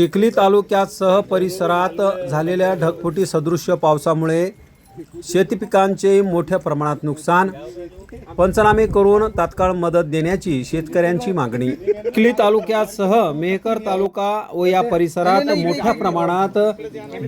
चिखली तालुक्यासह परिसरात झालेल्या ढगफुटी सदृश्य पावसामुळे शेती पिकांचे मोठ्या प्रमाणात नुकसान. पंचनामे करून तात्काळ मदत देण्याची शेतकऱ्यांची मागणी. चिखली तालुक्यासह मेहकर तालुका व या परिसरात मोठ्या प्रमाणात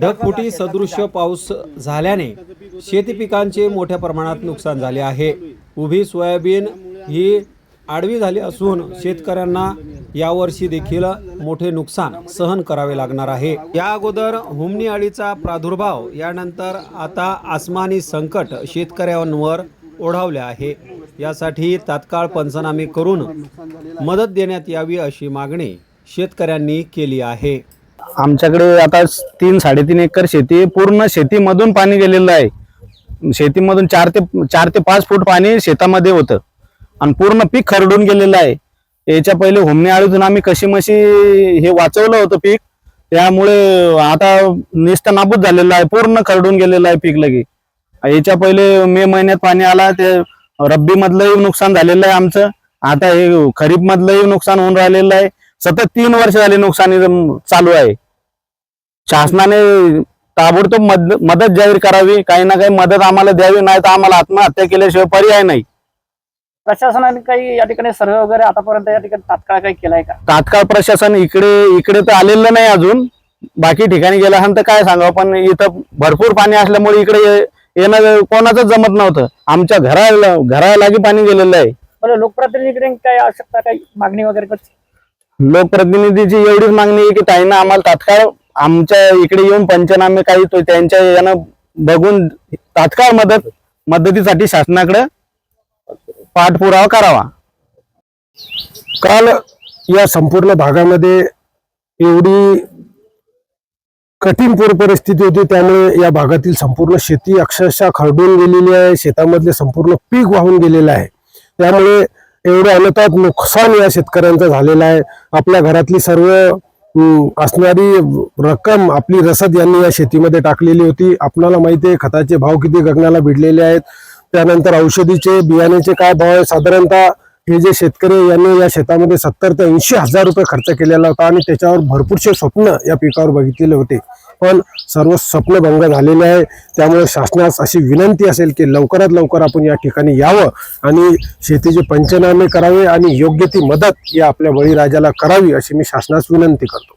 ढगफुटी सदृश्य पाऊस झाल्याने शेती पिकांचे मोठ्या प्रमाणात नुकसान झाले आहे. उभी सोयाबीन ही आडवी झाली असून शेतकऱ्यांना यावर्षी देखील मोठे नुकसान सहन करावे लागणार आहे. या अगोदर हुमनी अळीचा प्रादुर्भाव यानंतर आता आसमानी संकट शेतकऱ्यांवर ओढावले आहे. यासाठी तात्काळ पंचनामे करून मदत देण्यात यावी अशी मागणी शेतकऱ्यांनी केली आहे. आमच्याकडे आता तीन साडेतीन एकर शेती पूर्ण शेतीमधून पाणी गेलेलं आहे. शेतीमधून चार ते चार ते पाच फूट पाणी शेतामध्ये होतं. आणि पूर्ण पीक खरडून गेलेलं आहे. याच्या पहिले होमणे आळीतून आम्ही कशी मशी हे वाचवलं होतं पीक त्यामुळे आता निस्त नाबूद झालेलं आहे पूर्ण खरडून गेलेलं आहे पीक लगे. याच्या पहिले मे महिन्यात पाणी आला ते रब्बी मधलंही नुकसान झालेलं आहे आमचं. आता हे खरीप मधलंही नुकसान होऊन राहिलेलं आहे. सतत तीन वर्ष झाले नुकसानी चालू आहे. शासनाने ताबडतोब मद मदत जाहीर करावी. काही ना काही मदत आम्हाला द्यावी नाही तर आम्हाला आत्महत्या केल्याशिवाय पर्याय नाही. प्रशासनाने काही या ठिकाणी सर्वे वगैरे आतापर्यंत या ठिकाणी तात्काळ काही केलाय का? तात्काळ प्रशासन इकडे इकडे तर आलेलं नाही अजून. बाकी ठिकाणी गेल्यानंतर काय सांगावं? पण इथं भरपूर पाणी असल्यामुळे इकडे ये- येणं कोणाचंच जमत नव्हतं. आमच्या घरा घरालागी पाणी गेलेलं आहे. बरं लोकप्रतिनिधीकडे काय आवश्यकता काही मागणी वगैरे कशी? लोकप्रतिनिधीची एवढीच मागणी आहे की ताईनं आम्हाला तात्काळ आमच्या इकडे येऊन पंचनामे काही तो त्यांच्या यानं बघून तात्काळ मदत मदतीसाठी शासनाकडे पाठपुरावा करावा. काल या संपूर्ण भागामध्ये एवढी कठीण पूर परिस्थिती होती त्यामुळे या भागातील संपूर्ण शेती अक्षरशः खरडून गेलेली आहे शेतामधले संपूर्ण पीक वाहून गेलेलं आहे. त्यामुळे एवढं अनतात नुकसान या शेतकऱ्यांचं झालेलं आहे. आपल्या घरातली सर्व असणारी रक्कम आपली रसद यांनी या शेतीमध्ये टाकलेली होती. आपणाला माहिती आहे खताचे भाव किती गगनाला भिडलेले आहेत. त्यानंतर औषधीचे बियाण्याचे काय भाव आहे? साधारणतः हे जे शेतकरी यांनी या शेतामध्ये सत्तर ते ऐंशी हजार रुपये खर्च केलेला होता आणि त्याच्यावर भरपूरसे स्वप्न या पिकावर बघितलेले होते. पण सर्व स्वप्न भंग झालेले आहे. त्यामुळे शासनास अशी विनंती असेल की लवकरात लवकर आपण या ठिकाणी यावं आणि शेतीचे पंचनामे करावे आणि योग्य ती मदत या आपल्या बळीराजाला करावी अशी मी शासनास विनंती करतो.